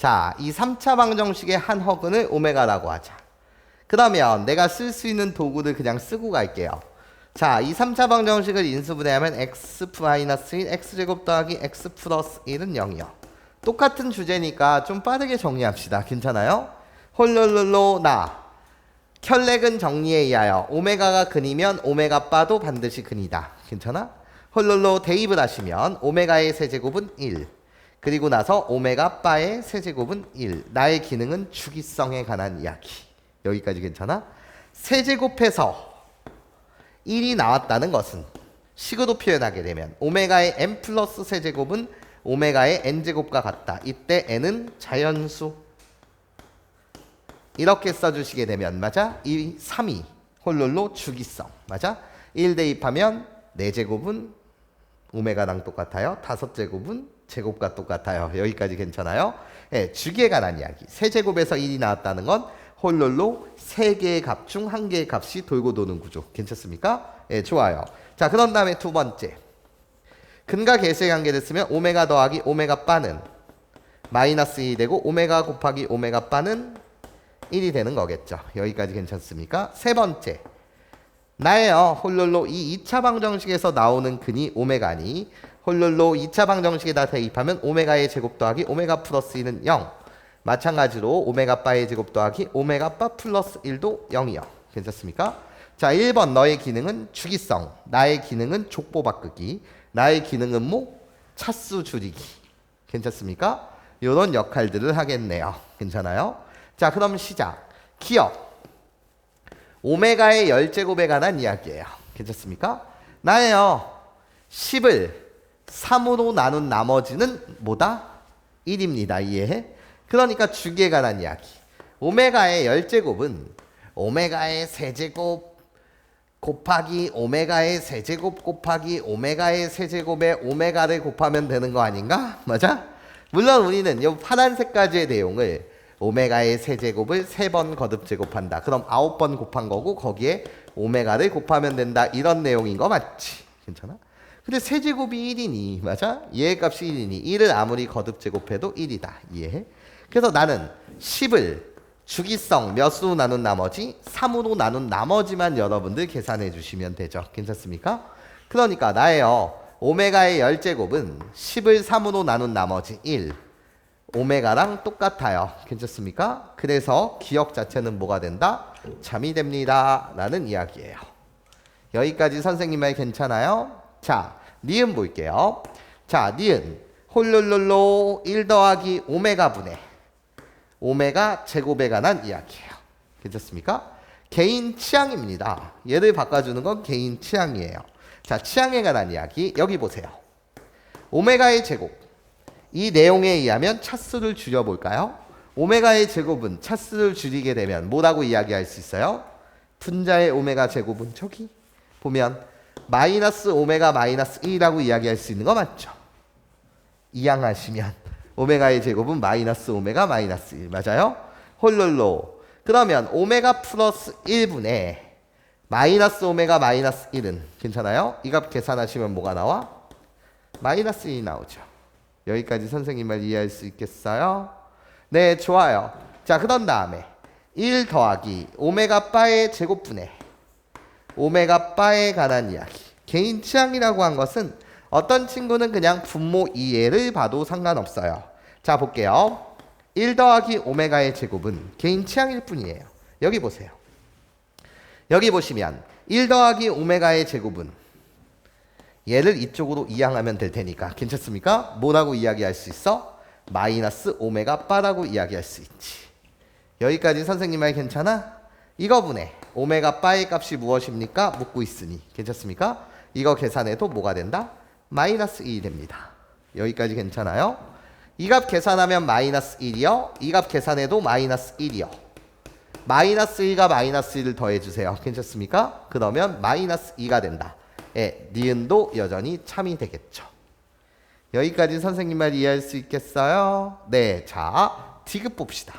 자, 이 3차 방정식의 한 허근을 오메가라고 하자. 그러면 내가 쓸 수 있는 도구를 그냥 쓰고 갈게요. 자, 이 3차 방정식을 인수분해하면 x 마이너스 1, x제곱 더하기 x 플러스 1은 0이요. 똑같은 주제니까 좀 빠르게 정리합시다. 괜찮아요? 홀롤롤로 나. 혈렉은 정리에 의하여 오메가가 근이면 오메가 바도 반드시 근이다. 괜찮아? 홀롤로 대입을 하시면 오메가의 세제곱은 1. 그리고 나서 오메가 바의 세제곱은 1. 나의 기능은 주기성에 관한 이야기. 여기까지 괜찮아? 세제곱해서 1이 나왔다는 것은 식으로 표현하게 되면 오메가의 n 플러스 세제곱은 오메가의 n제곱과 같다. 이때 n은 자연수. 이렇게 써주시게 되면 맞아? 이 3이 홀롤로 주기성. 맞아? 1 대입하면 4제곱은 오메가랑 똑같아요. 5제곱은 제곱과 똑같아요. 여기까지 괜찮아요? 예, 주기에 관한 이야기. 세 제곱에서 1이 나왔다는 건 홀롤로 세 개의 값 중 한 개의 값이 돌고 도는 구조. 괜찮습니까? 예, 좋아요. 자, 그런 다음에 두 번째. 근과 계수의 관계를 쓰면 오메가 더하기 오메가 바는 마이너스 1이 되고 오메가 곱하기 오메가 바는 1이 되는 거겠죠. 여기까지 괜찮습니까? 세 번째. 나예요. 홀롤로 이 2차 방정식에서 나오는 근이 오메가니 홀롤로 2차 방정식에다 대입하면 오메가의 제곱 더하기 오메가 플러스 1은 0. 마찬가지로 오메가 바의 제곱 더하기 오메가 바 플러스 1도 0이요. 괜찮습니까? 자, 1번 너의 기능은 주기성. 나의 기능은 족보 바꾸기. 나의 기능은 뭐? 차수 줄이기. 괜찮습니까? 이런 역할들을 하겠네요. 괜찮아요? 자, 그럼 시작. 기억. 오메가의 열제곱에 관한 이야기예요. 괜찮습니까? 나예요. 10을 3으로 나눈 나머지는 뭐다? 1입니다. 이해해? 그러니까 주기에 관한 이야기. 오메가의 열제곱은 오메가의 세제곱 곱하기 오메가의 세제곱 곱하기 오메가의 세제곱에 오메가를 곱하면 되는 거 아닌가? 맞아? 물론 우리는 이 파란색까지의 내용을 오메가의 세제곱을 세 번 거듭 제곱한다. 그럼 아홉 번 곱한 거고 거기에 오메가를 곱하면 된다. 이런 내용인 거 맞지? 괜찮아? 근데 세제곱이 1이니 맞아? 얘의 값이 1이니 1을 아무리 거듭 제곱해도 1이다. 이해해? 그래서 나는 10을 주기성 몇 수로 나눈 나머지 3으로 나눈 나머지만 여러분들 계산해 주시면 되죠. 괜찮습니까? 그러니까 나예요. 오메가의 열제곱은 10을 3으로 나눈 나머지 1. 오메가랑 똑같아요. 괜찮습니까? 그래서 기억 자체는 뭐가 된다? 잠이 됩니다. 라는 이야기예요. 여기까지 선생님 말 괜찮아요? 자, 니은 볼게요. 자, 니은 홀룰룰로 1 더하기 오메가 분의 오메가 제곱에 관한 이야기예요. 괜찮습니까? 개인 취향입니다. 얘를 바꿔주는 건 개인 취향이에요. 자, 취향에 관한 이야기 여기 보세요. 오메가의 제곱. 이 내용에 의하면 차수를 줄여볼까요? 오메가의 제곱은 차수를 줄이게 되면 뭐라고 이야기할 수 있어요? 분자의 오메가 제곱은 저기 보면 마이너스 오메가 마이너스 1이라고 이야기할 수 있는 거 맞죠? 이항하시면 오메가의 제곱은 마이너스 오메가 마이너스 1 맞아요? 홀롤로 그러면 오메가 플러스 1분의 마이너스 오메가 마이너스 1은 괜찮아요? 이 값 계산하시면 뭐가 나와? 마이너스 1이 나오죠. 여기까지 선생님 말 이해할 수 있겠어요? 네, 좋아요. 자, 그런 다음에 1 더하기 오메가 바의 제곱분의 오메가 바에 관한 이야기. 개인 취향이라고 한 것은 어떤 친구는 그냥 분모 이해를 봐도 상관없어요. 자, 볼게요. 1 더하기 오메가의 제곱은 개인 취향일 뿐이에요. 여기 보세요. 여기 보시면 1 더하기 오메가의 제곱은 얘를 이쪽으로 이항하면 될 테니까 괜찮습니까? 뭐라고 이야기할 수 있어? 마이너스 오메가 바라고 이야기할 수 있지. 여기까지 선생님 말 괜찮아? 이거분에 오메가 바의 값이 무엇입니까? 묻고 있으니 괜찮습니까? 이거 계산해도 뭐가 된다? 마이너스 1이 됩니다. 여기까지 괜찮아요? 이 값 계산하면 마이너스 1이요. 이 값 계산해도 마이너스 1이요. 마이너스 1과 마이너스 1을 더해주세요. 괜찮습니까? 그러면 마이너스 2가 된다. 예, 니은도 여전히 참이 되겠죠. 여기까지 선생님 말 이해할 수 있겠어요? 네, 자, 디귿 봅시다.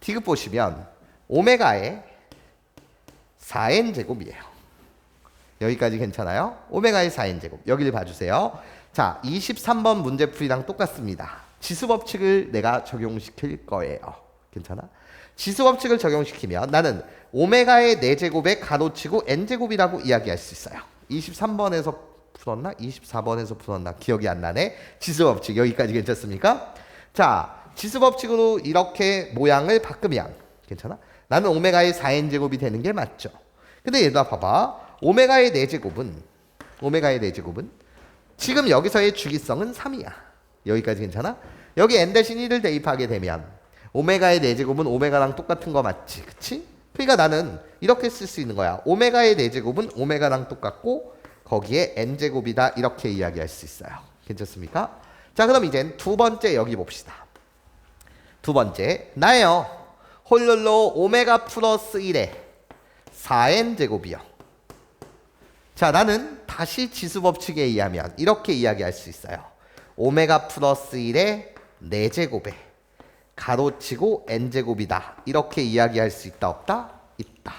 디귿 보시면 오메가의 4n 제곱이에요. 여기까지 괜찮아요? 오메가의 4n 제곱. 여기를 봐주세요. 자, 23번 문제풀이랑 똑같습니다. 지수 법칙을 내가 적용시킬 거예요. 괜찮아? 지수 법칙을 적용시키면 나는 오메가의 4제곱에 가로치고 n제곱이라고 이야기할 수 있어요. 23번에서 풀었나? 24번에서 풀었나? 기억이 안 나네. 지수 법칙 여기까지 괜찮습니까? 자, 지수 법칙으로 이렇게 모양을 바꾸면 괜찮아? 나는 오메가의 4n제곱이 되는 게 맞죠. 근데 얘들아 봐봐. 오메가의 4제곱은 오메가의 4제곱은 지금 여기서의 주기성은 3이야. 여기까지 괜찮아? 여기 n 대신 1을 대입하게 되면 오메가의 4제곱은 오메가랑 똑같은 거 맞지? 그치? 그러니까 나는 이렇게 쓸 수 있는 거야. 오메가의 4제곱은 오메가랑 똑같고 거기에 n제곱이다 이렇게 이야기할 수 있어요. 괜찮습니까? 자 그럼 이젠 두 번째 여기 봅시다. 두 번째 나예요. 홀룰로 오메가 플러스 1에 4n제곱이요. 자 나는 다시 지수 법칙에 의하면 이렇게 이야기할 수 있어요. 오메가 플러스 1에 4제곱에 가로치고 n제곱이다. 이렇게 이야기할 수 있다 없다? 있다.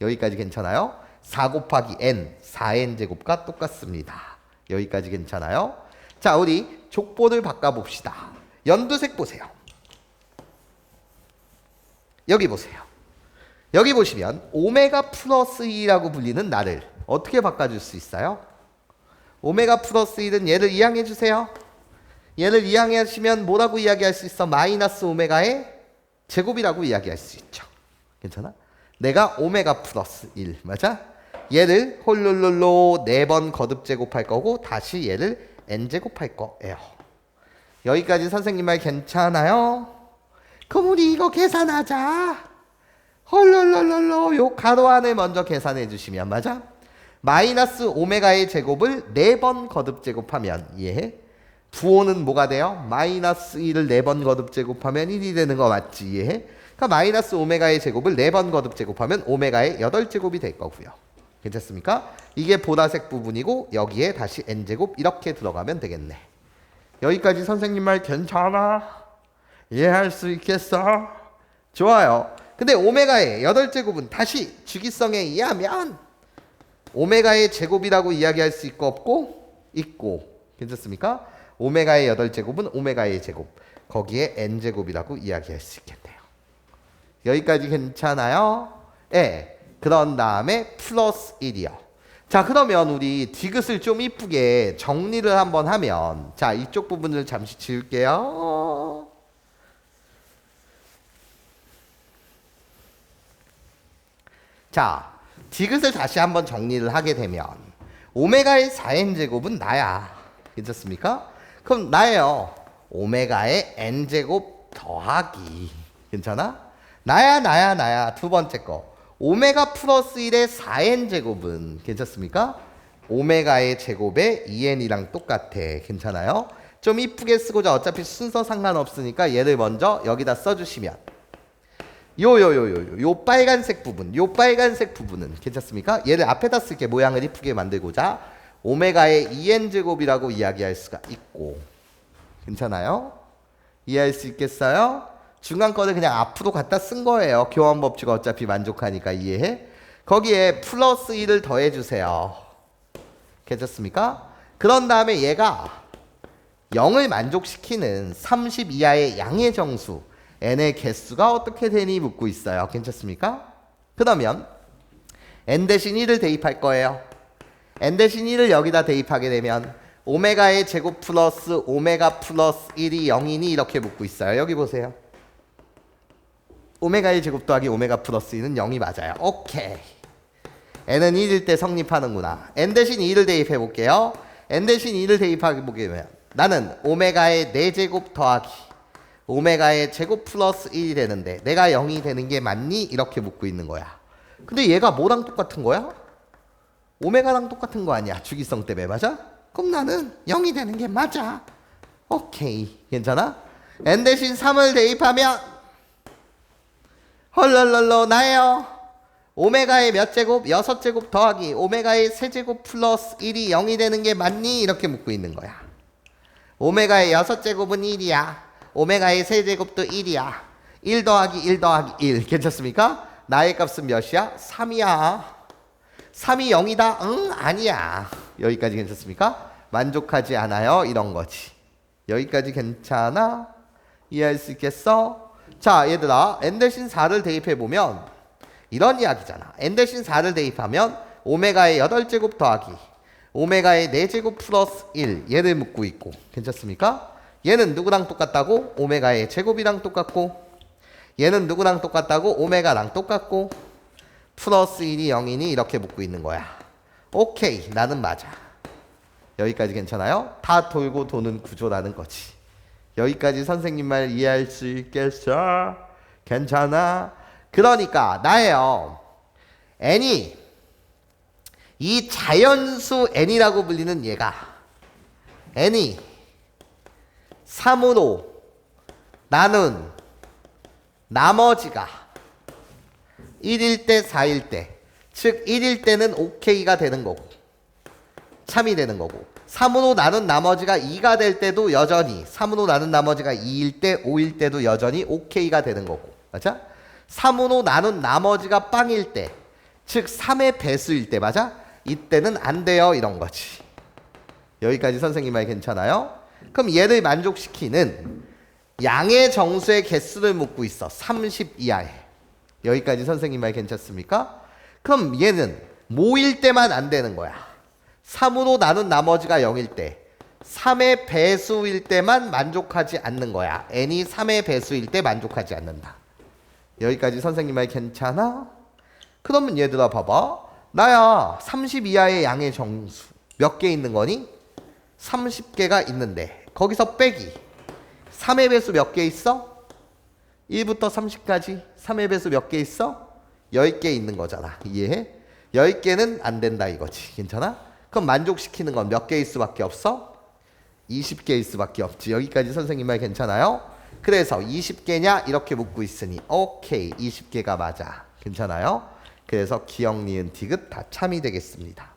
여기까지 괜찮아요? 4 곱하기 n, 4n제곱과 똑같습니다. 여기까지 괜찮아요? 자, 우리 족보를 바꿔봅시다. 연두색 보세요. 여기 보세요. 여기 보시면 오메가 플러스 2라고 불리는 나를 어떻게 바꿔줄 수 있어요? 오메가 플러스 1은 얘를 이항해 주세요. 얘를 이항하시면 뭐라고 이야기할 수 있어? 마이너스 오메가의 제곱이라고 이야기할 수 있죠. 괜찮아? 내가 오메가 플러스 1 맞아? 얘를 홀룰룰로 4번 거듭 제곱할 거고 다시 얘를 n 제곱할 거예요. 여기까지 선생님 말 괜찮아요? 그럼 우리 이거 계산하자. 헐rolrolrol로 요 가로 안을 먼저 계산해 주시면 맞아? 마이너스 오메가의 제곱을 4번 거듭 제곱하면 이해해? 부호는 뭐가 돼요? 마이너스 1을 4번 거듭 제곱하면 1이 되는 거 맞지? 이해해? 그러니까 마이너스 오메가의 제곱을 4번 거듭 제곱하면 오메가의 8제곱이 될 거고요. 괜찮습니까? 이게 보라색 부분이고 여기에 다시 n제곱 이렇게 들어가면 되겠네. 여기까지 선생님 말 괜찮아? 이해할 수 있겠어? 좋아요. 근데 오메가의 8제곱은 다시 주기성에 의하면 오메가의 제곱이라고 이야기할 수 있고 없고 있고 괜찮습니까? 오메가의 8제곱은 오메가의 제곱 거기에 n제곱이라고 이야기할 수 있겠네요. 여기까지 괜찮아요? 예. 그런 다음에 플러스 1이요. 자 그러면 우리 디귿을 좀 이쁘게 정리를 한번 하면 자 이쪽 부분을 잠시 지울게요. 자, 디귿을 다시 한번 정리를 하게 되면 오메가의 4n제곱은 나야. 괜찮습니까? 그럼 나예요. 오메가의 n제곱 더하기. 괜찮아? 나야 나야 나야 두 번째 거. 오메가 플러스 1의 4n제곱은 괜찮습니까? 오메가의 제곱에 2n이랑 똑같아. 괜찮아요? 좀 이쁘게 쓰고자 어차피 순서 상관없으니까 얘를 먼저 여기다 써주시면 요 요 요 요 요 빨간색 부분 요 빨간색 부분은 괜찮습니까? 얘를 앞에다 쓸게 모양을 이쁘게 만들고자 오메가의 2n제곱이라고 이야기할 수가 있고 괜찮아요? 이해할 수 있겠어요? 중간 거를 그냥 앞으로 갖다 쓴 거예요 교환 법칙 어차피 만족하니까 이해해? 거기에 플러스 1을 더해 주세요 괜찮습니까? 그런 다음에 얘가 0을 만족시키는 30 이하의 양의 정수 n의 개수가 어떻게 되니 묻고 있어요. 괜찮습니까? 그러면 n 대신 1을 대입할 거예요. n 대신 1을 여기다 대입하게 되면 오메가의 제곱 플러스 오메가 플러스 1이 0이니 이렇게 묻고 있어요. 여기 보세요. 오메가의 제곱 더하기 오메가 플러스 2는 0이 맞아요. 오케이. n은 1일 때 성립하는구나. n 대신 2를 대입해 볼게요. n 대신 2를 대입하게 보게 되면 나는 오메가의 4제곱 더하기 오메가의 제곱 플러스 1이 되는데 내가 0이 되는 게 맞니? 이렇게 묻고 있는 거야. 근데 얘가 뭐랑 똑같은 거야? 오메가랑 똑같은 거 아니야. 주기성 때문에 맞아? 그럼 나는 0이 되는 게 맞아. 오케이. 괜찮아? n 대신 3을 대입하면 헐랄랄러 나예요. 오메가의 몇 제곱? 6제곱 더하기 오메가의 세 제곱 플러스 1이 0이 되는 게 맞니? 이렇게 묻고 있는 거야. 오메가의 6제곱은 1이야. 오메가의 세제곱도 1이야. 1 더하기 1 더하기 1. 괜찮습니까? 나의 값은 몇이야? 3이야. 3이 0이다? 응, 아니야. 여기까지 괜찮습니까? 만족하지 않아요? 이런 거지. 여기까지 괜찮아? 이해할 수 있겠어? 자, 얘들아, n 대신 4를 대입해 보면 이런 이야기잖아. n 대신 4를 대입하면 오메가의 8제곱 더하기 오메가의 4제곱 플러스 1 얘를 묻고 있고 괜찮습니까? 얘는 누구랑 똑같다고? 오메가의 제곱이랑 똑같고 얘는 누구랑 똑같다고? 오메가랑 똑같고 플러스 1이 0이니 이렇게 묻고 있는 거야. 오케이, 나는 맞아. 여기까지 괜찮아요? 다 돌고 도는 구조라는 거지. 여기까지 선생님 말 이해할 수 있겠어? 괜찮아? 그러니까 나예요. n이 이 자연수 n이라고 불리는 얘가 n이 3으로 나눈 나머지가 1일 때 4일 때 즉 1일 때는 OK가 되는 거고 3이 되는 거고 3으로 나눈 나머지가 2가 될 때도 여전히 3으로 나눈 나머지가 2일 때 5일 때도 여전히 OK가 되는 거고 맞아? 3으로 나눈 나머지가 빵일 때 즉 3의 배수일 때 맞아? 이때는 안 돼요 이런 거지 여기까지 선생님 말 괜찮아요? 그럼 얘를 만족시키는 양의 정수의 개수를 묻고 있어. 30 이하에. 여기까지 선생님 말 괜찮습니까? 그럼 얘는 모일 때만 안 되는 거야. 3으로 나눈 나머지가 0일 때. 3의 배수일 때만 만족하지 않는 거야. N이 3의 배수일 때 만족하지 않는다. 여기까지 선생님 말 괜찮아? 그러면 얘들아 봐봐. 나야 30 이하의 양의 정수 몇 개 있는 거니? 30개가 있는데 거기서 빼기 3의 배수 몇 개 있어? 1부터 30까지 3의 배수 몇 개 있어? 10개 있는 거잖아 이해해? 10개는 안 된다 이거지 괜찮아? 그럼 만족시키는 건 몇 개일 수밖에 없어? 20개일 수밖에 없지 여기까지 선생님 말 괜찮아요? 그래서 20개냐 이렇게 묻고 있으니 오케이 20개가 맞아 괜찮아요? 그래서 기억 니은 티귿 다 참이 되겠습니다